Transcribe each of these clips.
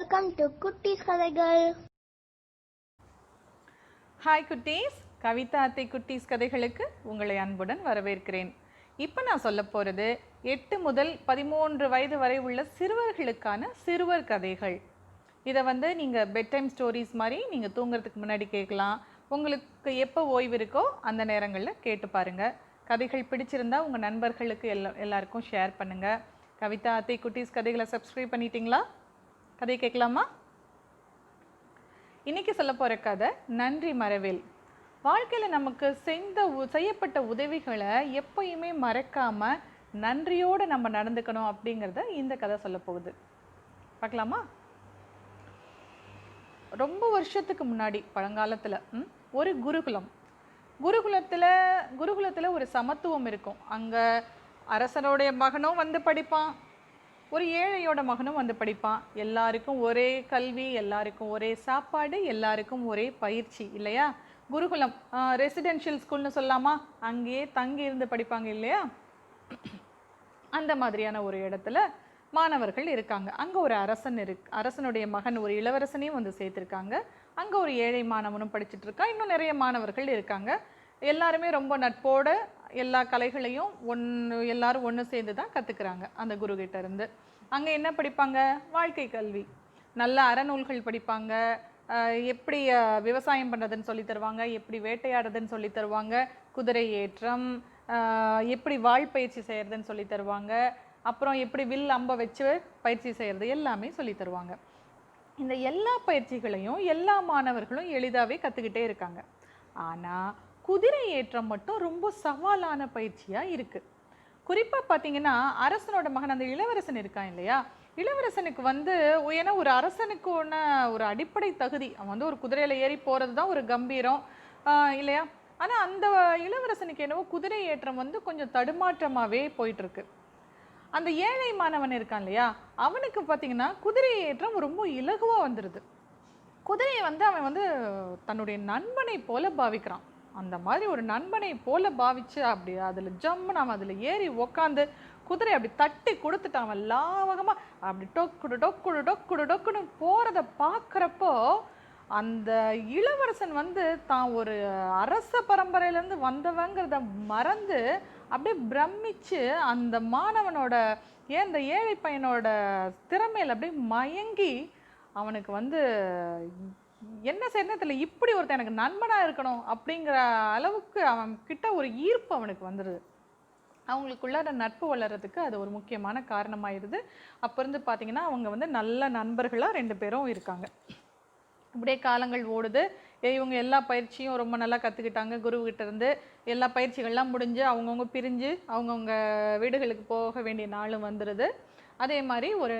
Welcome to குட்டீஸ் கதைகள் hi குட்டீஸ் கவிதா அத்தை குட்டீஸ் கதைகளுக்கு உங்களை அன்புடன் வரவேற்கிறேன். இப்போ நான் சொல்ல போகிறது எட்டு முதல் பதிமூன்று வயது வரை உள்ள சிறுவர்களுக்கான சிறுவர் கதைகள். இதை வந்து நீங்கள் பெட் டைம் ஸ்டோரிஸ் மாதிரி நீங்கள் தூங்குறதுக்கு முன்னாடி கேட்கலாம். உங்களுக்கு எப்போ ஓய்வு இருக்கோ அந்த நேரங்களில் கேட்டு பாருங்கள் கதைகள் பிடிச்சிருந்தா உங்கள் நண்பர்களுக்கு எல்லா எல்லாருக்கும் ஷேர் பண்ணுங்கள் கவிதா அத்தை குட்டீஸ் கதைகளை சப்ஸ்கிரைப் பண்ணிட்டீங்களா? கதை கேட்கலாமா? இன்னைக்கு சொல்ல போகிற கதை நன்றி மறவேல் வாழ்க்கையில் நமக்கு செய்த உ- செய்யப்பட்ட உதவிகளை எப்பயுமே மறக்காம நன்றியோடு நம்ம நடந்துக்கணும் அப்படிங்கிறத இந்த கதை சொல்ல போகுது. பார்க்கலாமா? ரொம்ப வருஷத்துக்கு முன்னாடி பழங்காலத்தில் ம், ஒரு குருகுலம். குருகுலத்தில் குருகுலத்தில் ஒரு சமத்துவம் இருக்கும். அங்கே அரசனுடைய மகனும் வந்து படிப்பான். ஒரு ஏழையோட மகனும் வந்து படிப்பான். எல்லாருக்கும் ஒரே கல்வி எல்லாருக்கும் ஒரே சாப்பாடு எல்லாருக்கும் ஒரே பயிற்சி இல்லையா? குருகுலம் ரெசிடென்ஷியல் ஸ்கூல்னு சொல்லாமா? அங்கேயே தங்கி இருந்து படிப்பாங்க இல்லையா? அந்த மாதிரியான ஒரு இடத்துல மாணவர்கள் இருக்காங்க. அங்கே ஒரு அரசன் இரு அரசனுடைய மகன் ஒரு இளவரசனையும் வந்து சேர்த்துருக்காங்க. அங்கே ஒரு ஏழை மாணவனும் படிச்சுட்டு இருக்கான் இன்னும் நிறைய மாணவர்கள் இருக்காங்க. எல்லாருமே ரொம்ப நட்போட எல்லா கலைகளையும் ஒன்று எல்லாரும் ஒன்று சேர்ந்து தான் கற்றுக்குறாங்க அந்த குரு இருந்து. அங்கே என்ன படிப்பாங்க? வாழ்க்கை கல்வி. நல்ல அறநூல்கள் படிப்பாங்க. எப்படி விவசாயம் பண்ணுறதுன்னு சொல்லி தருவாங்க எப்படி வேட்டையாடுறதுன்னு சொல்லி தருவாங்க குதிரை ஏற்றம் எப்படி வாழ் பயிற்சி செய்கிறதுன்னு சொல்லி தருவாங்க அப்புறம் எப்படி வில் அம்பை வச்சு பயிற்சி செய்கிறது எல்லாமே சொல்லி தருவாங்க. இந்த எல்லா பயிற்சிகளையும் எல்லா மாணவர்களும் எளிதாகவே கற்றுக்கிட்டே இருக்காங்க. ஆனால் குதிரை ஏற்றம் மட்டும் ரொம்ப சவாலான பயிற்சியாக இருக்குது குறிப்பாக பார்த்தீங்கன்னா அரசனோட மகன் அந்த இளவரசன் இருக்கான் இல்லையா? இளவரசனுக்கு வந்து ஏன்னா ஒரு அரசனுக்கு ஒன்று ஒரு அடிப்படை தகுதி. அவன் வந்து ஒரு குதிரையில் ஏறி போகிறது தான் ஒரு கம்பீரம் இல்லையா? ஆனால் அந்த இளவரசனுக்கு என்னவோ குதிரை ஏற்றம் வந்து கொஞ்சம் தடுமாற்றமாகவே போயிட்டுருக்கு. அந்த ஏழை மாணவன் இருக்கான் இல்லையா? அவனுக்கு பார்த்தீங்கன்னா குதிரை ஏற்றம் ரொம்ப இலகுவாக வந்துடுது குதிரையை வந்து அவன் வந்து தன்னுடைய நண்பனை போல பாவிக்கிறான். அந்த மாதிரி ஒரு நண்பனை போல பாவிச்சு அப்படி அதில் ஜம்மு அவன் அதில் ஏறி உக்காந்து குதிரை அப்படி தட்டி கொடுத்துட்டான் அவன் லாவகமாக அப்படி டொக்குடு டொக்குடு டொக்குடு டொக்குன்னு போகிறத பார்க்குறப்போ அந்த இளவரசன் வந்து தான் ஒரு அரச பரம்பரையிலேருந்து வந்தவங்கிறத மறந்து அப்படியே பிரமிச்சு அந்த மாணவனோட ஏன் இந்த ஏழை பையனோட திறமையில் அப்படியே மயங்கி அவனுக்கு வந்து என்ன சேர்ந்ததில் இப்படி ஒருத்தன் எனக்கு நண்பனாக இருக்கணும் அப்படிங்கிற அளவுக்கு அவன் கிட்ட ஒரு ஈர்ப்பு அவனுக்கு வந்துடுது அவங்களுக்குள்ளார நட்பு வளர்கிறதுக்கு அது ஒரு முக்கியமான காரணமாயிருது. அப்போ இருந்து பார்த்தீங்கன்னா அவங்க வந்து நல்ல நண்பர்களாக ரெண்டு பேரும் இருக்காங்க. இப்படியே காலங்கள் ஓடுது. ஏ, இவங்க எல்லா பயிற்சியும் ரொம்ப நல்லா கற்றுக்கிட்டாங்க குருக்கிட்ட இருந்து எல்லா பயிற்சிகள்லாம் முடிஞ்சு அவங்கவுங்க பிரிஞ்சு அவங்கவுங்க வீடுகளுக்கு போக வேண்டிய நாளும் வந்துடுது அதே மாதிரி ஒரு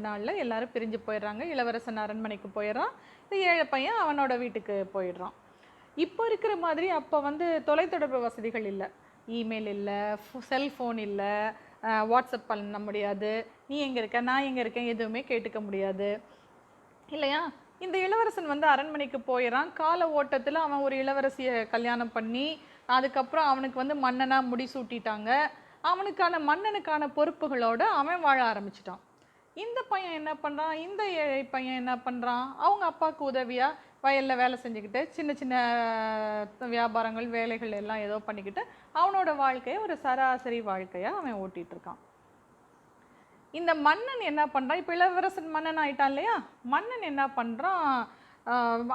நாளில் எல்லாரும் பிரிஞ்சு போயிடுறாங்க. இளவரசன் அரண்மனைக்கு போயிடுறான். இந்த ஏழை பையன் அவனோட வீட்டுக்கு போயிடுறான். இப்போ இருக்கிற மாதிரி அப்போ வந்து தொலைத்தொடர்பு வசதிகள் இல்லை. இமெயில் இல்லை செல்ஃபோன் இல்லை வாட்ஸ்அப் பண்ண முடியாது. நீ எங்கே இருக்க? நான் எங்கே இருக்கேன்? எதுவுமே கேட்டுக்க முடியாது. இல்லையா? இந்த இளவரசன் வந்து அரண்மனைக்கு போயிடறான். கால ஓட்டத்தில் அவன் ஒரு இளவரசியை கல்யாணம் பண்ணி அதுக்கப்புறம் அவனுக்கு வந்து மன்னனாக முடிசூட்டிட்டாங்க. அவனுக்கான மன்னனுக்கான பொறுப்புகளோடு அவன் வாழ ஆரம்பிச்சிட்டான். இந்த பையன் என்ன பண்ணுறான் இந்த ஏழை பையன் என்ன பண்ணுறான் அவங்க அப்பாவுக்கு உதவியாக வயலில் வேலை செஞ்சுக்கிட்டு சின்ன சின்ன வியாபாரங்கள் வேலைகள் எல்லாம் ஏதோ பண்ணிக்கிட்டு அவனோட வாழ்க்கையை ஒரு சராசரி வாழ்க்கையாக அவன் ஓட்டிகிட்டு இருக்கான் இந்த மன்னன் என்ன பண்ணுறான் இப்போ இளவரசன் மன்னன் ஆயிட்டான் இல்லையா? மன்னன் என்ன பண்ணுறான்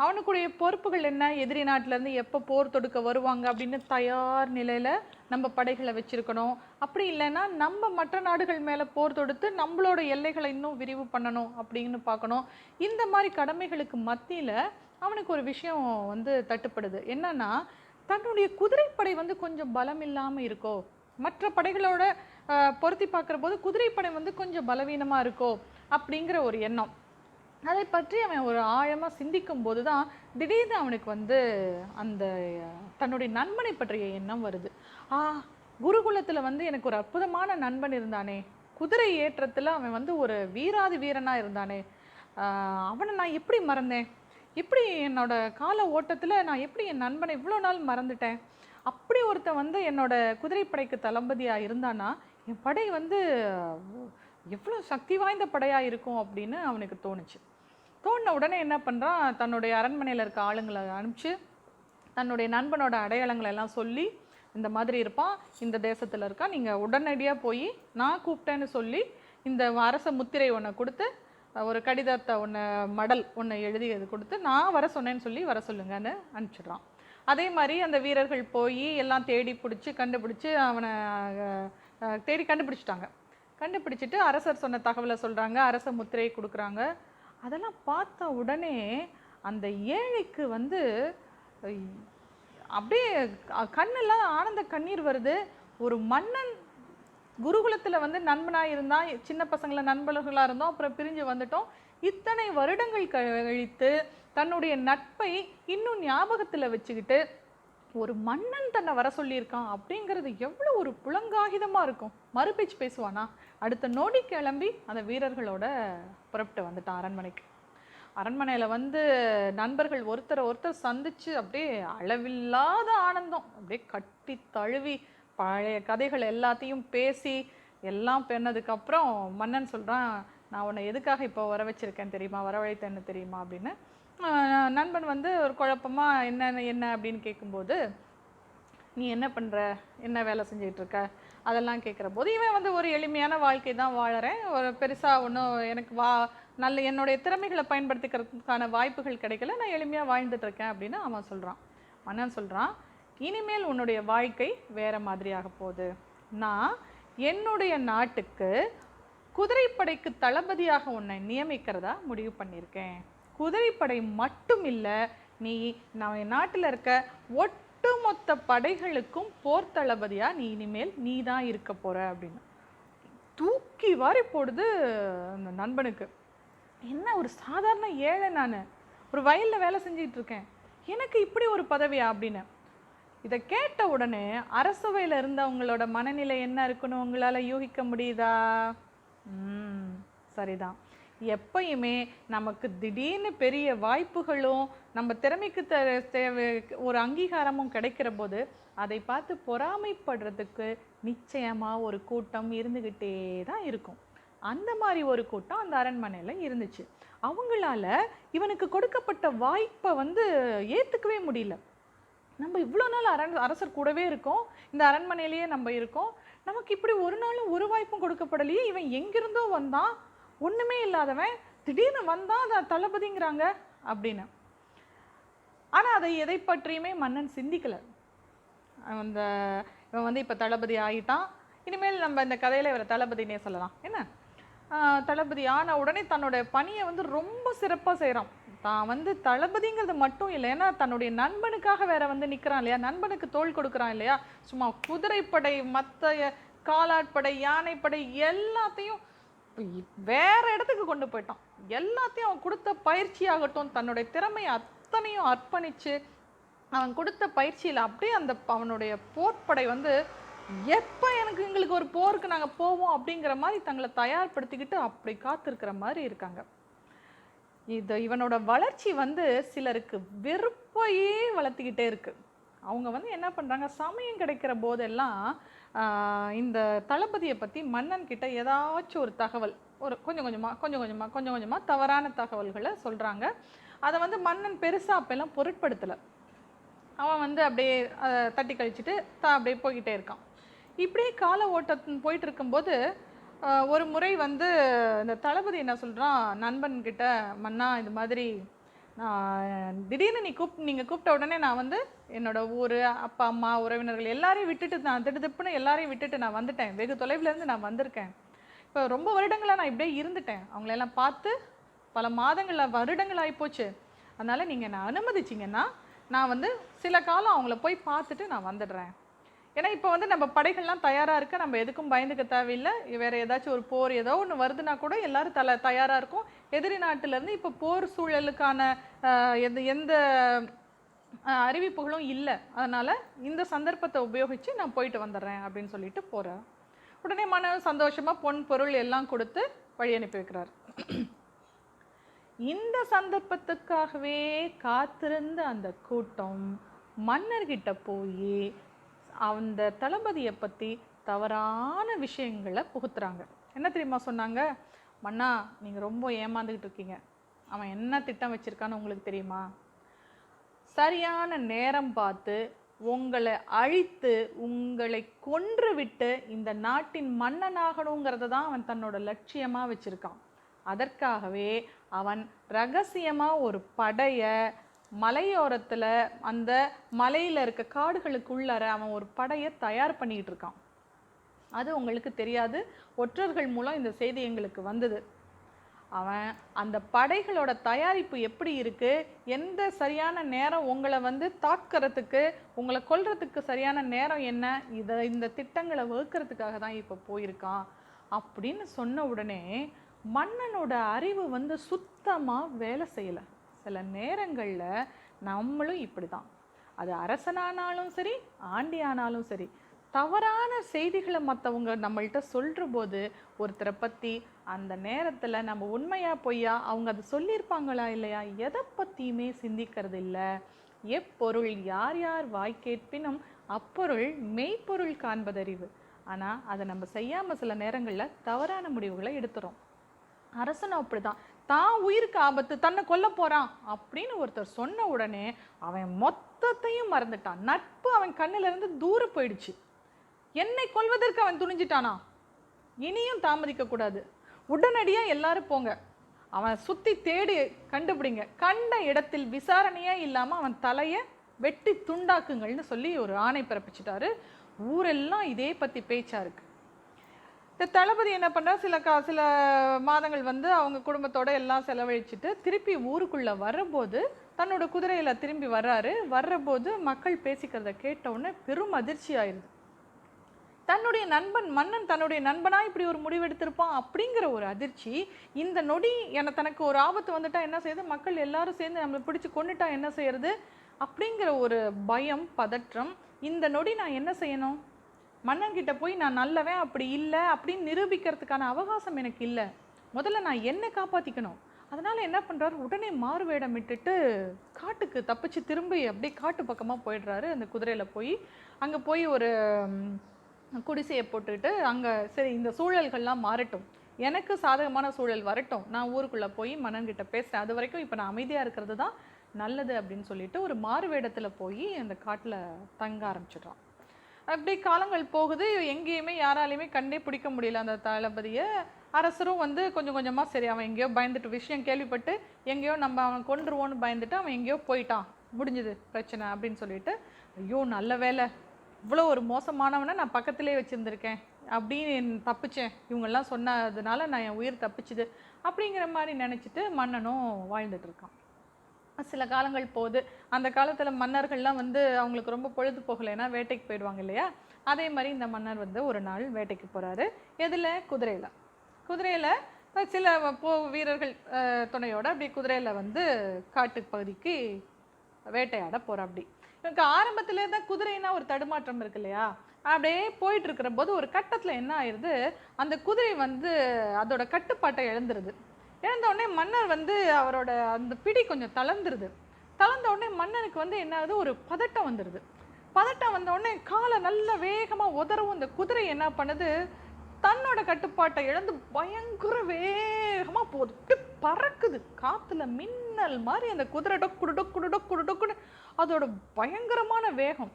அவனுக்குடைய பொறுப்புகள் என்ன? எதிரி நாட்டிலேருந்து எப்போ போர் தொடுக்க வருவாங்க அப்படின்னு தயார் நிலையில் நம்ம படைகளை வச்சுருக்கணும். அப்படி இல்லைன்னா நம்ம மற்ற நாடுகள் மேலே போர் தொடுத்து நம்மளோட எல்லைகளை இன்னும் விரிவு பண்ணணும் அப்படின்னு பார்க்கணும். இந்த மாதிரி கடமைகளுக்கு மத்தியில் அவனுக்கு ஒரு விஷயம் வந்து தட்டுப்படுது. என்னன்னா தன்னுடைய குதிரைப்படை வந்து கொஞ்சம் பலம் இல்லாமல் இருக்கோ? மற்ற படைகளோட பொருத்தி பார்க்குற போது குதிரைப்படை வந்து கொஞ்சம் பலவீனமாக இருக்கோ? அப்படிங்கிற ஒரு எண்ணம். அதை பற்றி அவன் ஒரு ஆழமாக சிந்திக்கும் போது தான் திடீர்னு அவனுக்கு வந்து அந்த தன்னுடைய நண்பனை பற்றிய எண்ணம் வருது. ஆ குருகுலத்தில் வந்து எனக்கு ஒரு அற்புதமான நண்பன் இருந்தானே. குதிரை ஏற்றத்தில் அவன் வந்து ஒரு வீராதி வீரனாக இருந்தானே. அவனை நான் எப்படி மறந்தேன்? எப்படி என்னோட கால ஓட்டத்தில் நான் எப்படி என் நண்பனை இவ்வளோ நாள் மறந்துட்டேன்? அப்படி ஒருத்தன் வந்து என்னோட குதிரைப்படைக்கு தளபதியாக இருந்தானா என் படை வந்து எவ்வளோ சக்தி வாய்ந்த படையாக இருக்கும் அப்படின்னு அவனுக்கு தோணுச்சு. தோணின உடனே என்ன பண்ணுறான் தன்னுடைய அரண்மனையில் இருக்க ஆளுங்களை அனுப்பிச்சு தன்னுடைய நண்பனோட அடையாளங்களை எல்லாம் சொல்லி இந்த மாதிரி இருப்பான் இந்த தேசத்தில் இருக்கான் நீங்கள் உடனடியாக போய் நான் கூப்பிட்டேன்னு சொல்லி இந்த அரச முத்திரை ஒன்று கொடுத்து ஒரு கடிதத்தை ஒன்று மடல் ஒன்று எழுதி அது கொடுத்து நான் வர சொன்னேன்னு சொல்லி வர சொல்லுங்கன்னு அனுப்பிச்சிடுறான். அதே மாதிரி அந்த வீரர்கள் போய் எல்லாம் தேடி பிடிச்சி கண்டுபிடிச்சி அவனை தேடி கண்டுபிடிச்சிட்டாங்க. கண்டுபிடிச்சிட்டு அரசர் சொன்ன தகவலை சொல்கிறாங்க அரச முத்திரையை கொடுக்குறாங்க. அதெல்லாம் பார்த்த உடனே அந்த ஏழைக்கு வந்து அப்படியே கண்ணெல்லாம் ஆனந்த கண்ணீர் வருது. ஒரு மன்னன் குருகுலத்தில் வந்து நண்பனாக இருந்தால் சின்ன பசங்களை நண்பர்களாக இருந்தோம். அப்புறம் பிரிஞ்சு வந்துட்டோம். இத்தனை வருடங்கள் கழித்து தன்னுடைய நட்பை இன்னும் ஞாபகத்தில் வச்சுக்கிட்டு ஒரு மன்னன் தன்னை வர சொல்லியிருக்கான் அப்படிங்கிறது எவ்வளோ ஒரு புலங்காகிதமாக இருக்கும். மறுபேச்சு பேசுவானா? அடுத்த நோடி கிளம்பி அந்த வீரர்களோட புறப்பட்டு வந்துட்டான் அரண்மனைக்கு. அரண்மனையில் வந்து நண்பர்கள் ஒருத்தரை ஒருத்தர் சந்தித்து அப்படியே அளவில்லாத ஆனந்தம். அப்படியே கட்டி தழுவி பழைய கதைகள் எல்லாத்தையும் பேசி எல்லாம் பெண்ணதுக்கப்புறம் மன்னன் சொல்கிறான் நான் உன்னை எதுக்காக இப்போ வர வச்சுருக்கேன் தெரியுமா? வரவழைத்தேன்னு தெரியுமா? அப்படின்னு. நண்பன் வந்து ஒரு குழப்பமாக என்ன என்ன அப்படின்னு கேட்கும்போது நீ என்ன பண்ணுற என்ன வேலை செஞ்சிகிட்ருக்க? இருக்க அதெல்லாம் கேட்குற போது இவன் வந்து ஒரு எளிமையான வாழ்க்கை தான் வாழறேன். ஒரு பெருசாக ஒன்றும் எனக்கு வா நல்ல என்னுடைய திறமைகளை பயன்படுத்திக்கிறதுக்கான வாய்ப்புகள் கிடைக்கல. நான் எளிமையாக வாழ்ந்துட்டுருக்கேன் அப்படின்னு அவன் சொல்கிறான் மன்னன் சொல்கிறான் இனிமேல் உன்னுடைய வாழ்க்கை வேறு மாதிரியாக போகுது. நான் என்னுடைய நாட்டுக்கு குதிரைப்படைக்கு தளபதியாக உன்னை நியமிக்கிறதா முடிவு பண்ணியிருக்கேன். குதிரைப்படை மட்டும் இல்லை நீ நம்ம நாட்டில் இருக்க ஒட்டுமொத்த படைகளுக்கும் போர் தளபதியாக நீ இனிமேல் நீ தான் இருக்க போகிற அப்படின்னு. தூக்கி வாரி போடுது அந்த நண்பனுக்கு. என்ன ஒரு சாதாரண ஏழை நான்? ஒரு வயலில் வேலை செஞ்சிட்டு இருக்கேன். எனக்கு இப்படி ஒரு பதவியா அப்படின்னு. இதை கேட்ட உடனே அரசவையில் இருந்தவங்களோட மனநிலை என்ன இருக்குன்னு உங்களால் யூகிக்க முடியுதா? ம் சரிதான். எப்பயுமே நமக்கு திடீர்னு பெரிய வாய்ப்புகளும் நம்ம திறமைக்கு த தேவை ஒரு அங்கீகாரமும் கிடைக்கிற போது அதை பார்த்து பொறாமைப்படுறதுக்கு நிச்சயமாக ஒரு கூட்டம் இருந்துக்கிட்டே தான் இருக்கும். அந்த மாதிரி ஒரு கூட்டம் அந்த அரண்மனையில் இருந்துச்சு. அவங்களால இவனுக்கு கொடுக்கப்பட்ட வாய்ப்பை வந்து ஏற்றுக்கவே முடியல. நம்ம இவ்வளோ நாள் அரண் அரசர் கூடவே இருக்கோம் இந்த அரண்மனையிலேயே நம்ம இருக்கோம். நமக்கு இப்படி ஒரு நாளும் ஒரு வாய்ப்பும் கொடுக்கப்படலையே இவன் எங்கிருந்தோ வந்தான். ஒன்றுமே இல்லாதவன் திடீர்னு வந்தான் அதை தளபதிங்கிறாங்க அப்படின்னு. ஆனால் அதை எதை பற்றியுமே மன்னன் சிந்திக்கலை. அந்த இவன் வந்து இப்போ தளபதி ஆகிட்டான் இனிமேல் நம்ம இந்த கதையில் இவரை தளபதினே சொல்லலாம். என்ன? தளபதி ஆன உடனே தன்னோட பணியை வந்து ரொம்ப சிறப்பாக செய்கிறான் தான் வந்து தளபதிங்கிறது மட்டும் இல்லை. ஏன்னா தன்னுடைய நண்பனுக்காக வேற வந்து நிற்கிறான் இல்லையா? நண்பனுக்கு தோள் கொடுக்குறான் இல்லையா? சும்மா குதிரைப்படை மற்ற காலாட்படை யானைப்படை எல்லாத்தையும் வேற இடத்துக்கு கொண்டு போயிட்டான். எல்லாத்தையும் அவன் கொடுத்த பயிற்சி ஆகட்டும் தன்னுடைய திறமையை அத்தனையும் அர்ப்பணிச்சு அவன் கொடுத்த பயிற்சியில் அப்படியே அந்த அவனுடைய போர்ப்படை வந்து எப்போ எனக்கு எங்களுக்கு ஒரு போருக்கு நாங்கள் போவோம் அப்படிங்கிற மாதிரி தங்களை தயார்படுத்திக்கிட்டு அப்படி காத்திருக்கிற மாதிரி இருக்காங்க. இது இவனோட வளர்ச்சி வந்து சிலருக்கு வெறுப்பையே வளர்த்திக்கிட்டே இருக்குது அவங்க வந்து என்ன பண்ணுறாங்க சமயம் கிடைக்கிற போதெல்லாம் இந்த தளபதியை பற்றி மன்னன் கிட்ட ஏதாச்சும் ஒரு தகவல் ஒரு கொஞ்சம் கொஞ்சமாக கொஞ்சம் கொஞ்சமாக கொஞ்சம் கொஞ்சமாக தவறான தகவல்களை சொல்கிறாங்க அதை வந்து மன்னன் பெருசாக அப்போல்லாம் பொருட்படுத்தலை. அவன் வந்து அப்படியே அதை தட்டி கழிச்சிட்டு த அப்படியே போய்கிட்டே இருக்கான். இப்படியே கால ஓட்டம் போயிட்டு இருக்கும்போது ஒரு முறை வந்து இந்த தளபதி என்ன சொல்கிறான் நண்பன்கிட்ட மன்னா இது மாதிரி நான் திடீர்னு நீ கூப் நீங்கள் கூப்பிட்ட உடனே நான் வந்து என்னோட ஊர் அப்பா அம்மா உறவினர்கள் எல்லாரையும் விட்டுட்டு நான் திடுதிப்புன்னு எல்லாரையும் விட்டுட்டு நான் வந்துட்டேன். வெகு தொலைவிலேருந்து நான் வந்திருக்கேன். இப்போ ரொம்ப வருடங்களாக நான் இப்படியே இருந்துட்டேன். அவங்களெல்லாம் பார்த்து பல மாதங்களில் வருடங்கள் ஆகிப்போச்சு அதனால் நீங்கள் என்னை அனுமதிச்சிங்கன்னா நான் வந்து சில காலம் அவங்கள போய் பார்த்துட்டு நான் வந்துடுறேன். ஏன்னா இப்போ வந்து நம்ம படைகள்லாம் தயாராக இருக்க நம்ம எதுக்கும் பயந்துக்க தேவையில்லை. வேற ஏதாச்சும் ஒரு போர் ஏதோ ஒன்று வருதுன்னா கூட எல்லாரும் தல தயாராக இருக்கும். எதிரி நாட்டிலேருந்து இப்போ போர் சூழலுக்கான எந்த எந்த அறிவிப்புகளும் இல்லை. அதனால் இந்த சந்தர்ப்பத்தை உபயோகித்து நான் போயிட்டு வந்துடுறேன் அப்படின்னு சொல்லிட்டு போகிறேன் உடனே மன சந்தோஷமாக பொன் பொருள் எல்லாம் கொடுத்து வழி அனுப்பி வைக்கிறார். இந்த சந்தர்ப்பத்துக்காகவே காத்திருந்த அந்த கூட்டம் மன்னர்கிட்ட போய் அந்த தளபதியை பற்றி தவறான விஷயங்களை புகுத்துறாங்க. என்ன தெரியுமா சொன்னாங்க? மன்னா நீங்கள் ரொம்ப ஏமாந்துக்கிட்டு இருக்கீங்க. அவன் என்ன திட்டம் வச்சுருக்கான்னு உங்களுக்கு தெரியுமா? சரியான நேரம் பார்த்து உங்களை அழித்து உங்களை கொன்றுவிட்டு இந்த நாட்டின் மன்னனாகணுங்கிறத தான் அவன் தன்னோட லட்சியமாக வச்சுருக்கான். அதற்காகவே அவன் ரகசியமாக ஒரு படையை மலையோரத்தில் அந்த மலையில் இருக்க காடுகளுக்குள்ளார அவன் ஒரு படையை தயார் பண்ணிக்கிட்டு இருக்கான். அது உங்களுக்கு தெரியாது. ஒற்றர்கள் மூலம் இந்த செய்தி எங்களுக்கு வந்தது. அவன் அந்த படைகளோட தயாரிப்பு எப்படி இருக்குது எந்த சரியான நேரம் உங்களை வந்து தாக்கிறதுக்கு உங்களை கொல்றதுக்கு சரியான நேரம் என்ன? இதை இந்த திட்டங்களை வகுக்கிறதுக்காக தான் இப்போ போயிருக்கான். அப்படின்னு சொன்ன உடனே மன்னனோட அறிவு வந்து சுத்தமாக வேலை செய்யலை. சில நேரங்களில் நம்மளும் இப்படி தான் அது அரசனானாலும் சரி ஆண்டி ஆனாலும் சரி தவறான செய்திகளை மற்றவங்க நம்மள்கிட்ட சொல்கிற போது ஒருத்தரை பற்றி அந்த நேரத்தில் நம்ம உண்மையா பொய்யா அவங்க அதை சொல்லியிருப்பாங்களா இல்லையா? எதை பற்றியுமே சிந்திக்கிறது இல்லை. எப்பொருள் யார் யார் வாய் கேட்பினும் அப்பொருள் மெய்ப்பொருள் காண்பதறிவு. ஆனால் அதை நம்ம செய்யாமல் சில நேரங்களில் தவறான முடிவுகளை எடுத்துறோம். அரசனும் அப்படிதான். தான் தான் உயிருக்கு ஆபத்து தன்னை கொல்ல போகிறான் அப்படின்னு ஒருத்தர் சொன்ன உடனே அவன் மொத்தத்தையும் மறந்துட்டான். நட்பு அவன் கண்ணிலிருந்து தூரம் தூர போயிடுச்சு. என்னை கொல்வதற்கு அவன் துணிஞ்சிட்டானா? இனியும் தாமதிக்கக்கூடாது உடனடியாக எல்லாரும் போங்க. அவன் சுற்றி தேடி கண்டுபிடிங்க. கண்ட இடத்தில் விசாரணையே இல்லாமல் அவன் தலையை வெட்டி துண்டாக்குங்கள்னு சொல்லி ஒரு ஆணை பிறப்பிச்சிட்டாரு. ஊரெல்லாம் இதே பற்றி பேச்சா இருக்குது தளபதி என்ன பண்ணா சில கா சில மாதங்கள் வந்து அவங்க குடும்பத்தோட எல்லாம் செலவழிச்சிட்டு திருப்பி ஊருக்குள்ளே வரும்போது தன்னோட குதிரையில் திரும்பி வர்றாரு. வர்றபோது மக்கள் பேசிக்கிறத கேட்டவுடனே பெரும் அதிர்ச்சி ஆயிருது. தன்னுடைய நண்பன் மன்னன் தன்னுடைய நண்பனா இப்படி ஒரு முடிவெடுத்திருப்பான் அப்படிங்கிற ஒரு அதிர்ச்சி இந்த நொடி என தனக்கு ஒரு ஆபத்து வந்துட்டா என்ன செய்யுது? மக்கள் எல்லாரும் சேர்ந்து நம்மளை பிடிச்சி கொண்டுட்டா என்ன செய்யறது? அப்படிங்கிற ஒரு பயம் பதற்றம் இந்த நொடி நான் என்ன செய்யணும்? மன்னன் கிட்ட போய் நான் நல்லவன் அப்படி இல்லை அப்படின்னு நிரூபிக்கிறதுக்கான அவகாசம் எனக்கு இல்லை. முதல்ல நான் என்னை காப்பாற்றிக்கணும் அதனால் என்ன பண்ணுறாரு உடனே மாறுவேடம் விட்டுட்டு காட்டுக்கு தப்பிச்சு திரும்பி அப்படியே காட்டு பக்கமாக போயிடுறாரு. அந்த குதிரையில் போய் அங்கே போய் ஒரு குடிசையை போட்டுட்டு அங்கே சரி இந்த சூழல்கள்லாம் மாறட்டும். எனக்கு சாதகமான சூழல் வரட்டும். நான் ஊருக்குள்ளே போய் மன்னன்கிட்ட பேசுகிறேன் அது வரைக்கும் இப்போ நான் அமைதியாக இருக்கிறது தான் நல்லது அப்படின்னு சொல்லிட்டு ஒரு மாறுவேடத்தில் போய் அந்த காட்டில் தங்க ஆரம்பிச்சிடுறான். அப்படி காலங்கள் போகுது. எங்கேயுமே யாராலையுமே கண்டே பிடிக்க முடியல அந்த தளபதியை. அரசரும் வந்து கொஞ்சம் கொஞ்சமாக சரி அவன் எங்கேயோ பயந்துட்டு விஷயம் கேள்விப்பட்டு எங்கேயோ நம்ம அவன் கொண்டுருவோன்னு பயந்துட்டு அவன் எங்கேயோ போயிட்டான். முடிஞ்சது பிரச்சனை அப்படின்னு சொல்லிட்டு ஐயோ நல்ல வேலை இவ்வளோ ஒரு மோசமானவனை நான் பக்கத்திலே வச்சுருந்துருக்கேன். அப்படின்னு தப்பிச்சேன். இவங்கெல்லாம் சொன்னதுனால நான் என் உயிர் தப்பிச்சுது. அப்படிங்கிற மாதிரி நினச்சிட்டு மன்னனும் வாழ்ந்துட்டுருக்கான் சில காலங்கள் போகுது அந்த காலத்தில் மன்னர்கள்லாம் வந்து அவங்களுக்கு ரொம்ப பொழுது போகலைன்னா வேட்டைக்கு போயிடுவாங்க இல்லையா? அதே மாதிரி இந்த மன்னர் வந்து ஒரு நாள் வேட்டைக்கு போகிறாரு எதில்? குதிரையில். குதிரையில் சில போ வீரர்கள் துணையோடு துணையோட அப்படியே குதிரையில் வந்து காட்டு பகுதிக்கு வேட்டையாட போகிற அப்படி. எனக்கு ஆரம்பத்திலே தான் குதிரைனா ஒரு தடுமாற்றம் இருக்கு இல்லையா? அப்படியே போயிட்டு இருக்கிற போது ஒரு கட்டத்தில் என்ன ஆயிடுது அந்த குதிரை வந்து அதோட கட்டுப்பாட்டை இழந்துருது. இழந்த உடனே மன்னர் வந்து அவரோட அந்த பிடி கொஞ்சம் தளர்ந்துருது. தளர்ந்த உடனே மன்னனுக்கு வந்து என்னாகுது ஒரு பதட்டம் வந்துடுது பதட்டம் வந்த உடனே காலை நல்ல வேகமாக உதறவும் இந்த குதிரை என்ன பண்ணுது? தன்னோட கட்டுப்பாட்டை இழந்து பயங்கர வேகமாக போது பறக்குது. காற்றுல மின்னல் மாதிரி அந்த குதிரை டொக்குடு டொக்குடு டொக்குடு டொக்குடு அதோட பயங்கரமான வேகம்.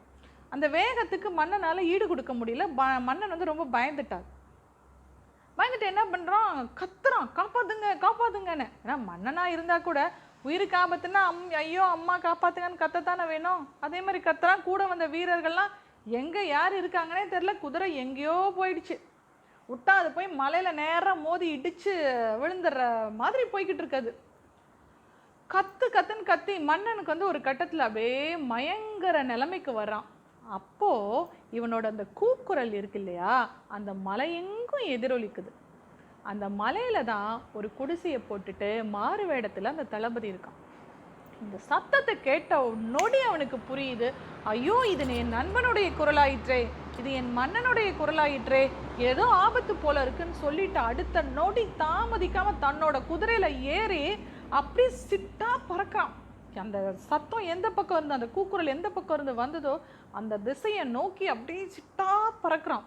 அந்த வேகத்துக்கு மன்னனால் ஈடு கொடுக்க முடியல. ப- மன்னன் வந்து ரொம்ப பயந்துட்டார். பயந்துட்டு என்ன பண்ணுறான் கத்துறான். காப்பாத்துங்க காப்பாத்துங்கன்னு. ஏன்னா மன்னனா இருந்தால் கூட உயிருக்கு ஆபத்துன்னா அம் ஐயோ அம்மா காப்பாத்துங்கன்னு கத்தத்தானே வேணும்? அதே மாதிரி கத்துறான். கூட வந்த வீரர்கள்லாம் எங்கே யார் இருக்காங்கன்னே தெரில குதிரை எங்கேயோ போயிடுச்சு. விட்டா அது போய் மலையில் நேராக மோதி இடித்து விழுந்துடுற மாதிரி போய்கிட்டு இருக்காது. கத்து கத்துன்னு கத்தி மன்னனுக்கு வந்து ஒரு கட்டத்தில் அப்படியே மயங்கர நிலைமைக்கு வர்றான். அப்போது இவனோட அந்த கூக்குரல் இருக்கு இல்லையா? அந்த மலை எங்கும் எதிரொலிக்குது. அந்த மலையில தான் ஒரு குடிசையை போட்டுட்டு மாறு வேடத்தில் அந்த தளபதி இருக்கான். இந்த சத்தத்தை கேட்ட நொடி அவனுக்கு புரியுது. ஐயோ இது என் நண்பனுடைய குரலாயிற்றே. இது என் மன்னனுடைய குரலாயிற்றே. ஏதோ ஆபத்து போல இருக்குன்னு சொல்லிட்டு அடுத்த நொடி தாமதிக்காம தன்னோட குதிரையில ஏறி அப்படியே சிட்டா பறக்கான் அந்த சத்தம் எந்த பக்கம் இருந்து அந்த கூக்குரல் எந்த பக்கம் இருந்து வந்ததோ அந்த திசையை நோக்கி அப்படியே சிட்டா பறக்குறான்.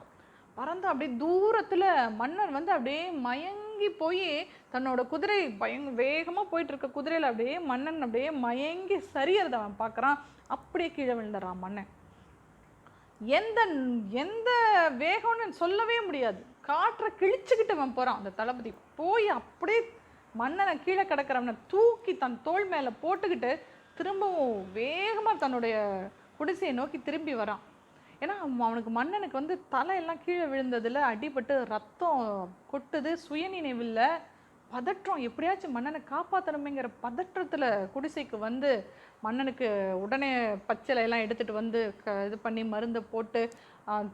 பறந்து அப்படியே தூரத்தில் மன்னன் வந்து அப்படியே மயங்கி போய் தன்னோட குதிரை பயங்க வேகமாக போயிட்டு இருக்க குதிரையில் அப்படியே மன்னன் அப்படியே மயங்கி சரியறத அவன் பார்க்குறான். அப்படியே கீழே விழுந்துடுறான் மன்னன். எந்த எந்த வேகம்னு சொல்லவே முடியாது. காற்றை கிழிச்சுக்கிட்டு அவன் போகிறான் அந்த தளபதி போய் அப்படியே மன்னனை கீழே கிடக்கிறவனை தூக்கி தன் தோள் மேலே போட்டுக்கிட்டு திரும்பவும் வேகமாக தன்னுடைய குடிசையை நோக்கி திரும்பி வரான். ஏன்னா அவனுக்கு மன்னனுக்கு வந்து தலையெல்லாம் கீழே விழுந்ததில் அடிபட்டு ரத்தம் கொட்டுது சுயநினைவில் பதற்றம். எப்படியாச்சும் மன்னனை காப்பாற்றணுமேங்கிற பதற்றத்தில் குடிசைக்கு வந்து மன்னனுக்கு உடனே பச்சிலையெல்லாம் எல்லாம் வந்து க இது பண்ணி மருந்தை போட்டு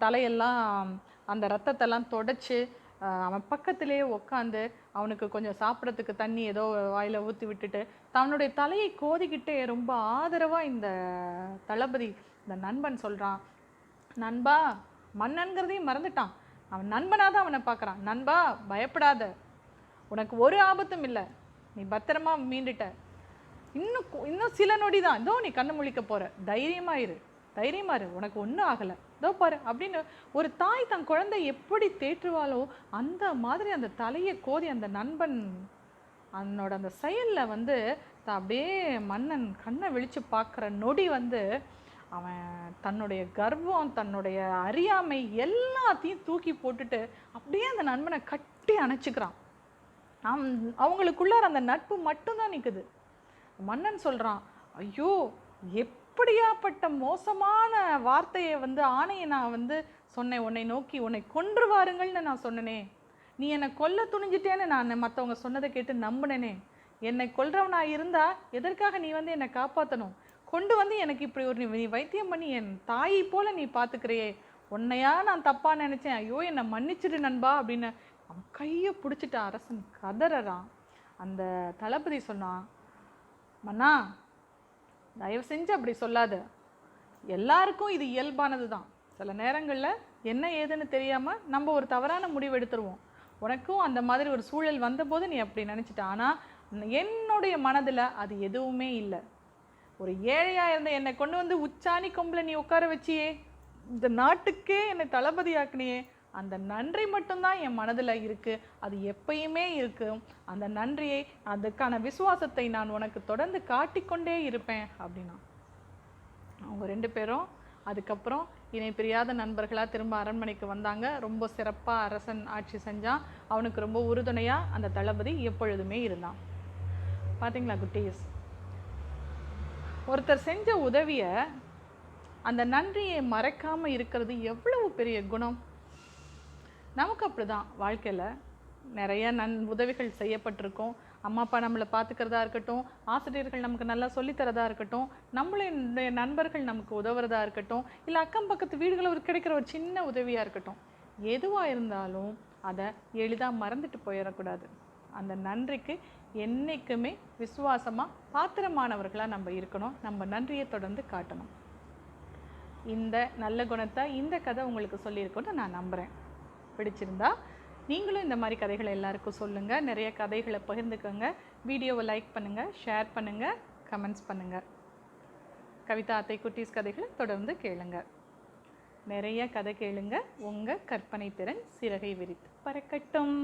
தலையெல்லாம் அந்த ரத்தத்தெல்லாம் தொடச்சி அவன் பக்கத்திலேயே உட்காந்து அவனுக்கு கொஞ்சம் சாப்பிட்றதுக்கு தண்ணி ஏதோ வாயில் ஊற்றி விட்டுட்டு தன்னுடைய தலையை கோதிக்கிட்டே ரொம்ப ஆதரவாக இந்த தளபதி இந்த நண்பன் சொல்கிறான் நண்பா மன்னன்கிறதையும் மறந்துட்டான். அவன் நண்பனாக தான் அவனை பார்க்குறான். நண்பா பயப்படாத. உனக்கு ஒரு ஆபத்தும் இல்லை. நீ பத்திரமா மீண்டுட்ட. இன்னும் இன்னும் சில நொடி தான் இதோ நீ கண்ணு முழிக்க போகிற தைரியமாக இரு. தைரியமாக இரு. உனக்கு ஒன்றும் ஆகலை. இதோ பாரு அப்படின்னு ஒரு தாய் தன் குழந்தை எப்படி தேற்றுவாளோ அந்த மாதிரி அந்த தலையை கோதி அந்த நண்பன் அவனோட அந்த செயலில் வந்து த- அப்படியே மன்னன் கண்ணை விழித்து பார்க்குற நொடி வந்து அவன் தன்னுடைய கர்வம் தன்னுடைய அறியாமை எல்லாத்தையும் தூக்கி போட்டுட்டு அப்படியே அந்த நண்பனை கட்டி அணைச்சிக்கிறான். அவன் அவங்களுக்குள்ளார அந்த நட்பு மட்டும்தான் நிற்குது மன்னன் சொல்கிறான் ஐயோ எப் அப்படியாப்பட்ட மோசமான வார்த்தையை வந்து ஆணையை நான் வந்து சொன்னேன். உன்னை நோக்கி உன்னை கொன்று வாருங்கள்னு நான் சொன்னனே. நீ என்னை கொல்ல துணிஞ்சிட்டேன்னு நான் மற்றவங்க சொன்னதை கேட்டு நம்பினேனே. என்னை கொல்றவனா இருந்தா எதற்காக நீ வந்து என்னை காப்பாற்றணும் கொண்டு வந்து எனக்கு இப்படி ஒரு நீ- நீ வைத்தியம் பண்ணி என் தாயை போல நீ பார்த்துக்கிறியே உன்னையா நான் தப்பாக நினச்சேன். ஐயோ என்னை மன்னிச்சிடு நண்பா அப்படின்னு அவன் கையை பிடிச்சிட்டு அரசன் கதறறான். அந்த தளபதி சொன்னான் மன்னா தயவு செஞ்சு அப்படி சொல்லாத. எல்லாருக்கும் இது இயல்பானது தான். சில நேரங்களில் என்ன ஏதுன்னு தெரியாமல் நம்ம ஒரு தவறான முடிவு எடுத்துருவோம். உனக்கும் அந்த மாதிரி ஒரு சூழல் வந்தபோது நீ அப்படி நினச்சிட்ட. ஆனால் என்னுடைய மனதில் அது எதுவுமே இல்லை. ஒரு ஏழையாக இருந்த என்னை கொண்டு வந்து உச்சாணி கொம்பில் நீ உட்கார வச்சியே. இந்த நாட்டுக்கே என்னை தளபதியாக்குனியே. அந்த நன்றி மட்டும்தான் என் மனதில் இருக்குது அது எப்பயுமே இருக்கும் அந்த நன்றியை அதுக்கான விசுவாசத்தை நான் உனக்கு தொடர்ந்து காட்டிக்கொண்டே இருப்பேன் அப்படின்னா. அவங்க ரெண்டு பேரும் அதுக்கப்புறம் இணை பிரியாத நண்பர்களாக திரும்ப அரண்மனைக்கு வந்தாங்க. ரொம்ப சிறப்பாக அரசன் ஆட்சி செஞ்சான். அவனுக்கு ரொம்ப உறுதுணையாக அந்த தளபதி எப்பொழுதுமே இருந்தான். பார்த்தீங்களா குட்டீஸ்? ஒருத்தர் செஞ்ச உதவியை அந்த நன்றியை மறக்காமல் இருக்கிறது எவ்வளவு பெரிய குணம்? நமக்கு அப்படிதான். வாழ்க்கையில் நிறைய நன் உதவிகள் செய்யப்பட்டிருக்கோம். அம்மா அப்பா நம்மளை பார்த்துக்கிறதா இருக்கட்டும் ஆசிரியர்கள் நமக்கு நல்லா சொல்லித்தரதா இருக்கட்டும் நம்மளுடைய நண்பர்கள் நமக்கு உதவுறதா இருக்கட்டும் இல்லை அக்கம் பக்கத்து வீடுகளில் ஒரு கிடைக்கிற ஒரு சின்ன உதவியாக இருக்கட்டும் எதுவாக இருந்தாலும் அதை எளிதாக மறந்துட்டு போயிடக்கூடாது. அந்த நன்றிக்கு என்றைக்குமே விசுவாசமாக பாத்திரமானவர்களாக நம்ம இருக்கணும். நம்ம நன்றியை தொடர்ந்து காட்டணும். இந்த நல்ல குணத்தை இந்த கதை உங்களுக்கு சொல்லியிருக்குன்னு நான் நம்புகிறேன் பிடிச்சிருந்தா நீங்களும் இந்த மாதிரி கதைகளை எல்லாருக்கும் சொல்லுங்கள் நிறைய கதைகளை பகிர்ந்துக்கோங்க. வீடியோவை லைக் பண்ணுங்கள் ஷேர் பண்ணுங்கள் கமெண்ட்ஸ் பண்ணுங்கள் கவிதா அத்தை குட்டீஸ் கதைகளை தொடர்ந்து கேளுங்க. நிறைய கதை கேளுங்க. உங்கள் கற்பனை திறன் சிறகை விரித்து பறக்கட்டும்.